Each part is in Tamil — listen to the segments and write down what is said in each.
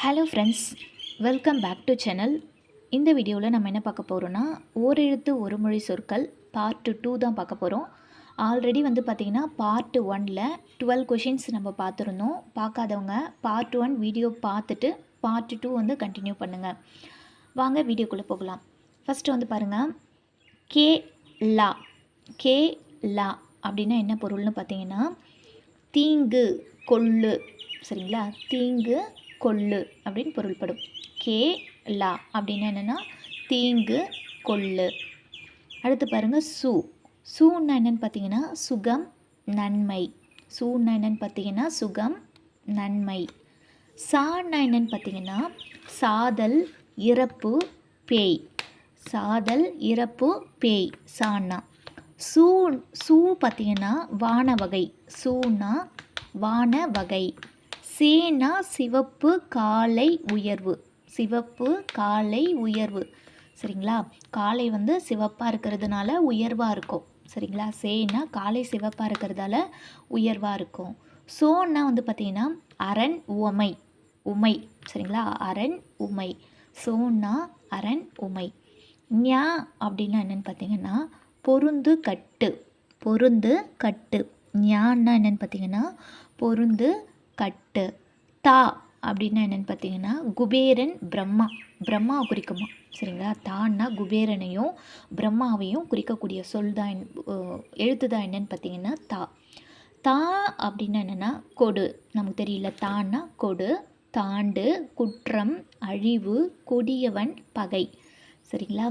Hello friends welcome back to channel இந்த வீடியோவில் நம்ம என்ன பார்க்க போகிறோன்னா ஓரெழுத்து ஒரு மொழி சொற்கள் பார்ட்டு டூ தான் பார்க்க போகிறோம் ஆல்ரெடி வந்து பார்த்திங்கன்னா பார்ட்டு ஒனில் டுவெல் கொஷின்ஸ் நம்ம பார்த்துருந்தோம். பார்க்காதவங்க பார்ட் ஒன் வீடியோ பார்த்துட்டு பார்ட் டூ வந்து கண்டினியூ பண்ணுங்கள் வாங்க வீடியோக்குள்ளே போகலாம். ஃபஸ்ட்டு வந்து பாருங்கள் கே லா. கே லா அப்படின்னா என்ன பொருள்னு பார்த்தீங்கன்னா தீங்கு கொள்ளு. சரிங்களா? தீங்கு கொள்ளு அப்படின்னு பொருள்படும். கே லா அப்படின்னா என்னென்னா தீங்கு கொள்ளு. அடுத்து பாருங்கள் சு. சூன்னா என்னென்னு பார்த்தீங்கன்னா சுகம் நன்மை. சூன்னா என்னென்னு பார்த்தீங்கன்னா சுகம் நன்மை. சான்னா என்னென்னு பார்த்தீங்கன்னா சாதல் இறப்பு பேய். சாதல் இறப்பு பேய். சான்னா. சூ சூ பார்த்தீங்கன்னா வான வகை. சூன்னா வான வகை. சேனா சிவப்பு காலை உயர்வு. சிவப்பு காலை உயர்வு. சரிங்களா? காலை வந்து சிவப்பாக இருக்கிறதுனால உயர்வாக இருக்கும். சரிங்களா? சேனா காலை சிவப்பாக இருக்கிறதால உயர்வாக இருக்கும். சோன்னா வந்து பார்த்திங்கன்னா அரண் உமை. உமை. சரிங்களா? அரண் உமை. சோன்னா அரண் உமை. ஞா அப்படின்னா என்னென்னு பார்த்தீங்கன்னா பொருந்து கட்டு. பொருந்து கட்டு. ஞான்னா என்னென்னு பார்த்தீங்கன்னா பொருந்து கட்டு தா அப்படின்னா என்னென்னு பார்த்தீங்கன்னா குபேரன் பிரம்மா. பிரம்மாவை குறிக்குமா? சரிங்களா? தான்னா குபேரனையும் பிரம்மாவையும் குறிக்கக்கூடிய சொல் தான் எழுத்து தான் என்னென்னு பார்த்தீங்கன்னா தா. தா அப்படின்னா என்னென்னா கொடு. நமக்கு தெரியல. தான்னா கொடு தாண்டு குற்றம் அழிவு கொடியவன் பகை. சரிங்களா?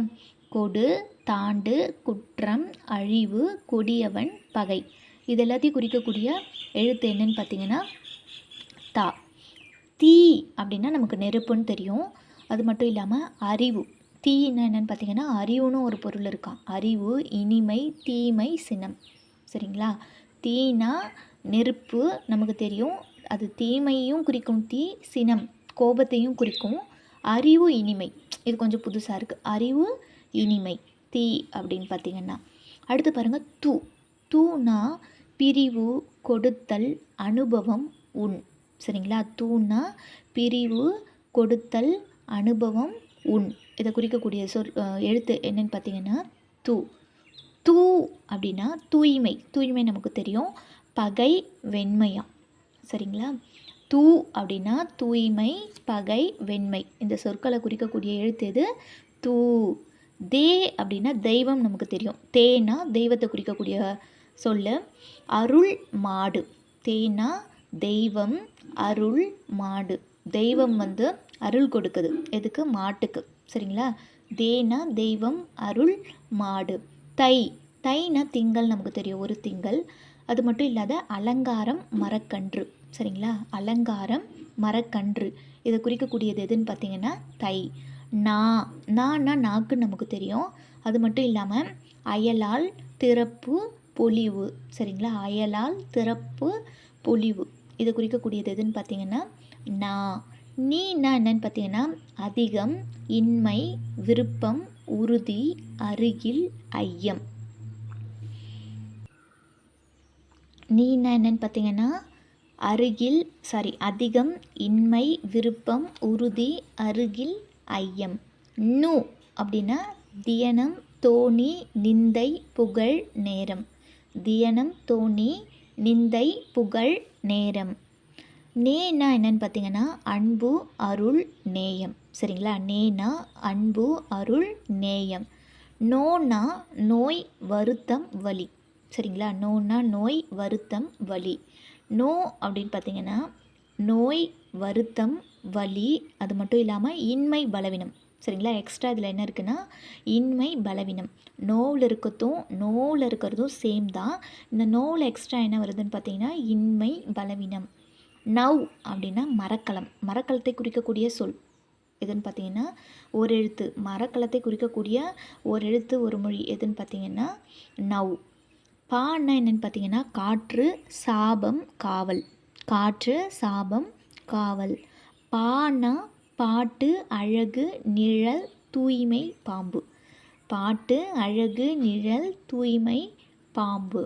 கொடு தாண்டு குற்றம் அழிவு கொடியவன் பகை. இது எல்லாத்தையும் குறிக்கக்கூடிய எழுத்து என்னன்னு பார்த்தீங்கன்னா தா. தீ அப்படின்னா நமக்கு நெருப்புன்னு தெரியும். அது மட்டும் இல்லாமல் அறிவு. தீன்னா என்னென்னு பார்த்தீங்கன்னா அறிவுன்னு ஒரு பொருள் இருக்கான் அறிவு இனிமை தீமை சினம். சரிங்களா? தீனா நெருப்பு நமக்கு தெரியும். அது தீமையும் குறிக்கும். தீ சினம் கோபத்தையும் குறிக்கும். அறிவு இனிமை. இது கொஞ்சம் புதுசாக இருக்குது அறிவு இனிமை தீ அப்படின்னு பார்த்தீங்கன்னா. அடுத்து பாருங்கள் தூ. தூனா பிரிவு கொடுத்தல் அனுபவம் உன் சரிங்களா? தூண்ணா பிரிவு கொடுத்தல் அனுபவம் உண். இதை குறிக்கக்கூடிய சொல் எழுத்து என்னன்னு பார்த்தீங்கன்னா தூ. தூ அப்படின்னா தூய்மை. தூய்மை நமக்கு தெரியும். பகை வெண்மையா. சரிங்களா? தூ அப்படின்னா தூய்மை பகை வெண்மை. இந்த சொற்களை குறிக்கக்கூடிய எழுத்து எது? தூ. தே அப்படின்னா தெய்வம் நமக்கு தெரியும். தேனா தெய்வத்தை குறிக்கக்கூடிய சொல்லு. அருள் மாடு. தேனா தெய்வம் அருள் மாடு. தெய்வம் வந்து அருள் கொடுக்குது. எதுக்கு? மாட்டுக்கு. சரிங்களா? தேனா தெய்வம் அருள் மாடு. தை. தைனா திங்கள் நமக்கு தெரியும். ஒரு திங்கள். அது மட்டும் இல்லாத அலங்காரம் மரக்கன்று. சரிங்களா? அலங்காரம் மரக்கன்று. இதை குறிக்கக்கூடியது எதுன்னு பார்த்தீங்கன்னா தை. நா. நான்னா நாக்கு நமக்கு தெரியும். அது மட்டும் இல்லாமல் அயலால் திறப்பு பொலிவு. சரிங்களா? அயலால் திறப்பு பொலிவு. இது குறிக்கக்கூடியது எதுன்னு பார்த்தீங்கன்னா நா. நீனா என்னன்னு பார்த்தீங்கன்னா அதிகம் இன்மை விருப்பம் உறுதி அருகில் ஐயம். நீனா என்னன்னு பார்த்தீங்கன்னா அருகில் சாரி அதிகம் இன்மை விருப்பம் உறுதி அருகில் ஐயம். நு அப்படின்னா தியனம் தோணி நிந்தை புகழ் நேரம். தியனம் தோணி நிந்தை புகழ் நேரம். நேனா என்னன்னு பார்த்தீங்கன்னா அன்பு அருள் நேயம். சரிங்களா? நேனா அன்பு அருள் நேயம். நோனா நோய் வருத்தம் வலி. சரிங்களா? நோனா நோய் வருத்தம் வலி. நோ அப்படின்னு பார்த்தீங்கன்னா நோய் வருத்தம் வலி அது மட்டும் இல்லாமல் இன்மை பலவீனம். சரிங்களா? எக்ஸ்ட்ரா இதில் என்ன இருக்குன்னா இன்மை பலவீனம். நோவில் இருக்கிறதும் நோவில் இருக்கிறதும் சேம் தான். இந்த நோவில் எக்ஸ்ட்ரா என்ன வருதுன்னு பார்த்தீங்கன்னா இன்மை பலவீனம். நவ் அப்படின்னா மரக்கலம். மரக்கலத்தை குறிக்கக்கூடிய சொல் எதுன்னு பார்த்தீங்கன்னா ஒரு எழுத்து. மரக்கலத்தை குறிக்கக்கூடிய ஒரு எழுத்து ஒரு மொழி எதுன்னு பார்த்தீங்கன்னா நவ். பான்னா என்னென்னு பார்த்தீங்கன்னா காற்று சாபம் காவல். காற்று சாபம் காவல். பானா பாட்டு அழகு நிழல் தூய்மை பாம்பு. பாட்டு அழகு நிழல் தூய்மை பாம்பு.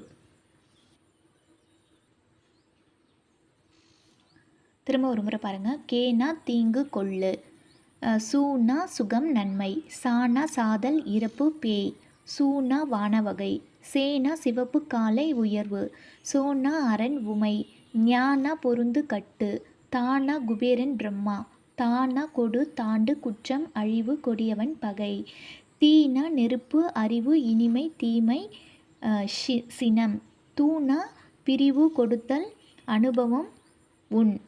திரும்ப ஒரு முறை பாருங்கள் கேனா தீங்கு கொள்ளு. சூனா சுகம் நன்மை. சானா சாதல் இறப்பு பேய். சூனா வானவகை. சேனா சிவப்பு காலை உயர்வு. சோனா அரண் உமை. ஞானா பொருந்து கட்டு. தானா குபேரன் பிரம்மா. தானா கொடு தாண்டு குற்றம் அழிவு கொடியவன் பகை. தீனா நெருப்பு அறிவு இனிமை தீமை ஷி- சினம். தூணா பிரிவு கொடுத்தல் அனுபவம் உன்.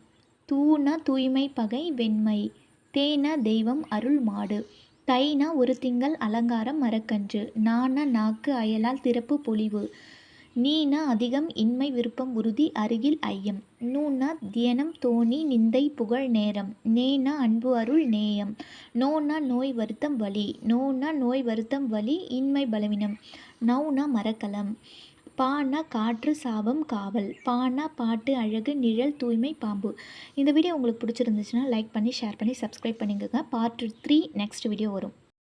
தூணா தூய்மை பகை வெண்மை. தேனா தெய்வம் அருள் மாடு. தைனா ஒரு திங்கள் அலங்காரம் மரக்கன்று. நானா நாக்கு அயலால் திறப்பு பொலிவு. நீனா அதிகம் இன்மை விருப்பம் உறுதி அருகில் ஐயம். நூனா தியனம் தோணி நிந்தை புகழ் நேரம். நேனா அன்பு அருள் நேயம். நோனா நோய் வருத்தம் வலி. நோனா நோய் வருத்தம் வலி இன்மை பலவீனம். நௌனா மரக்கலம். பானா காற்று சாபம் காவல். பானா பாட்டு அழகு நிழல் தூய்மை பாம்பு. இந்த வீடியோ உங்களுக்கு பிடிச்சிருந்துச்சுன்னா லைக் பண்ணி ஷேர் பண்ணி சப்ஸ்கிரைப் பண்ணிக்கோங்க. பார்ட் த்ரீ நெக்ஸ்ட் வீடியோ வரும்.